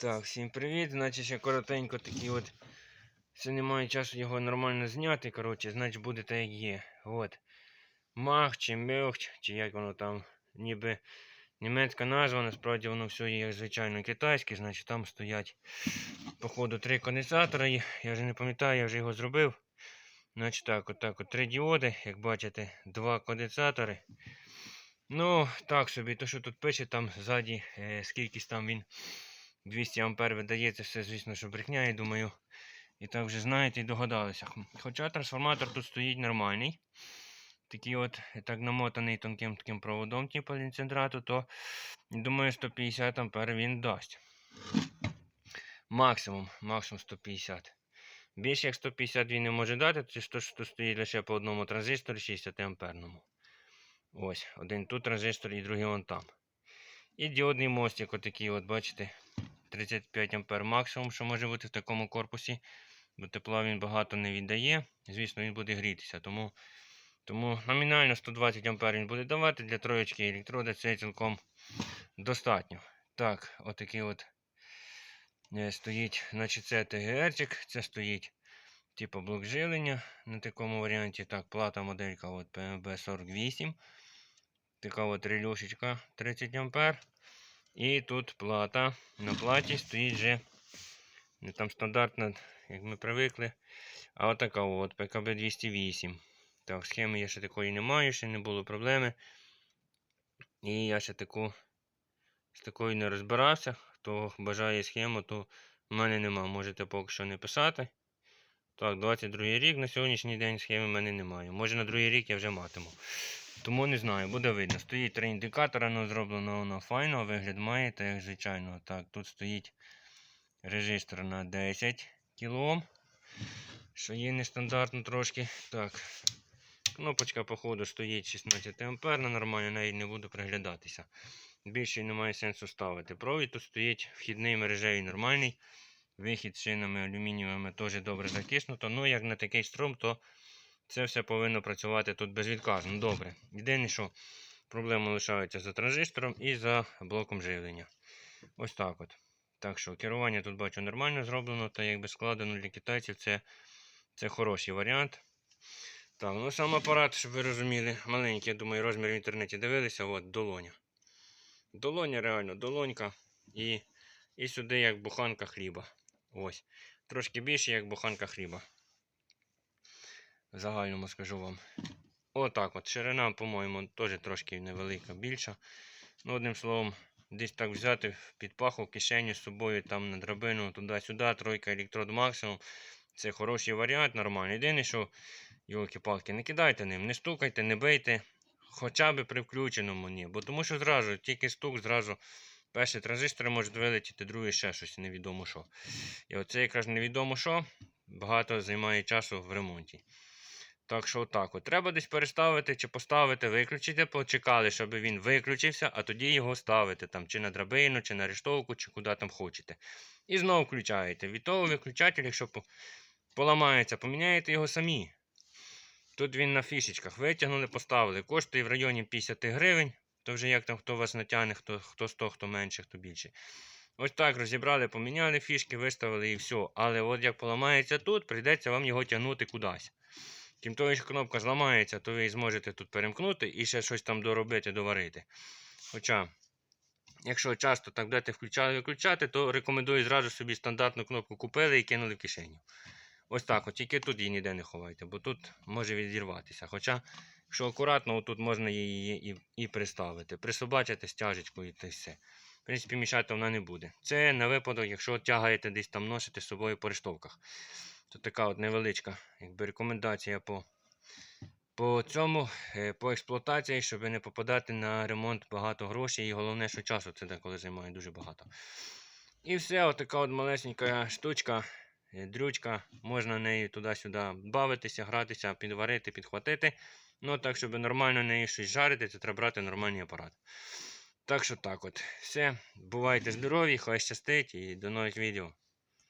Так, всім привіт. Значить, ще коротенько такий от. Ще немає часу його нормально зняти. Коротше, значить буде так як є. От. Мах чи мелч, чи як воно там, ніби німецька назва, насправді воно все є звичайно китайське, значить там стоять походу три конденсатори. Я вже не пам'ятаю, я вже його зробив. Значить так, от от три діоди, як бачите, два конденсатори. Ну, так собі, то що тут пише, там ззаді, е, скількись там він 200 ампер видає, це все, звісно, що брехня, я думаю. І так вже знаєте і догадалися. Хоча трансформатор тут стоїть нормальний. Такий от, так намотаний тонким таким проводом, типу лінцентрату, то думаю 150 ампер він дасть. Максимум, максимум 150. Більше як 150 він не може дати, це ж то, що стоїть лише по одному транзисторі 60 амперному. Ось, один тут транзистор і другий вон там. І діодний мостик, отакий, от бачите, 35 ампер максимум, що може бути в такому корпусі, бо тепла він багато не віддає. Звісно, він буде грітися. Тому, тому номінально 120 ампер він буде давати для троєчки електроди, це цілком достатньо. Так, отакий от е, стоїть, значить це ТГРчик, це стоїть типу блок жилення на такому варіанті. Так, плата моделька от PMB48. Така от релюшечка 30 ампер. І тут плата. На платі стоїть вже не там стандартна, як ми привикли. А от така от ПКБ 208. Так, схеми я ще такої не маю, ще не було проблеми. І я ще таку з такою не розбирався. Хто бажає схему, то в мене нема. Можете поки що не писати. Так, 22 рік на сьогоднішній день схеми в мене немає. Може на другий рік я вже матиму. Тому не знаю, буде видно. Стоїть три індикатора, ну зроблено воно файно, вигляд має, як звичайно. Так, тут стоїть режистр на 10 кОм, що є нестандартно трошки. Так, кнопочка, походу, стоїть 16 амперна, нормально, навіть не буду приглядатися. Більше немає сенсу ставити. Провід тут стоїть вхідний мережевий нормальний. Вихід з шинами алюмінієвими теж добре закиснуто. Ну, як на такий струм, то це все повинно працювати тут безвідказно. Добре. Єдине, що проблема лишається за транзистором і за блоком живлення. Ось так от. Так що керування тут бачу нормально зроблено, та якби складено для китайців це, це хороший варіант. Так, ну сам апарат, щоб ви розуміли, маленький, я думаю, розмір в інтернеті дивилися, от долоня. Долоня реально, долонька. І, і сюди як буханка хліба. Ось. Трошки більше, як буханка хліба. В загальному скажу вам. Отак от. Ширина, по-моєму, теж трошки невелика, більша. Ну, одним словом, десь так взяти під паху, кишеню з собою, там на драбину, туди-сюди, тройка електрод максимум. Це хороший варіант, нормальний. Єдине, що, йолки-палки, не кидайте ним, не стукайте, не бийте. Хоча б при включеному ні. Бо тому що зразу, тільки стук, зразу перший транзистор може вилетіти, другий ще щось невідомо що. І оце якраз невідомо що багато займає часу в ремонті. Так що отак от. Треба десь переставити чи поставити, виключити, почекали, щоб він виключився, а тоді його ставити там, чи на драбину, чи на рештовку, чи куди там хочете. І знову включаєте. Від того виключатель, якщо поламається, поміняєте його самі. Тут він на фішечках витягнули, поставили. Коштує в районі 50 гривень. То вже як там хто вас натягне, хто, хто 100, хто менше, хто більше. Ось так розібрали, поміняли фішки, виставили і все. Але от як поламається тут, прийдеться вам його тягнути кудись. Крім того, якщо кнопка зламається, то ви зможете тут перемкнути і ще щось там доробити, доварити. Хоча, якщо часто так будете включати виключати, то рекомендую зразу собі стандартну кнопку купили і кинули в кишеню. Ось так, от, тільки тут її ніде не ховайте, бо тут може відірватися. Хоча, якщо акуратно, тут можна її і, і приставити. Присобачити стяжечкою і все. Принципі, мішати вона не буде. Це на випадок, якщо тягаєте десь там носите з собою по рештовках. Це така от невеличка якби, рекомендація по, по цьому, е, по експлуатації, щоб не попадати на ремонт багато грошей. І головне, що часу це деколи займає дуже багато. І все, отака от малесенька штучка, е, дрючка, можна нею туди-сюди бавитися, гратися, підварити, підхватити. Ну, так, щоб нормально нею щось жарити, це треба брати нормальний апарат. Так що так от. Все. Бувайте здорові, хай щастить і до нових відео.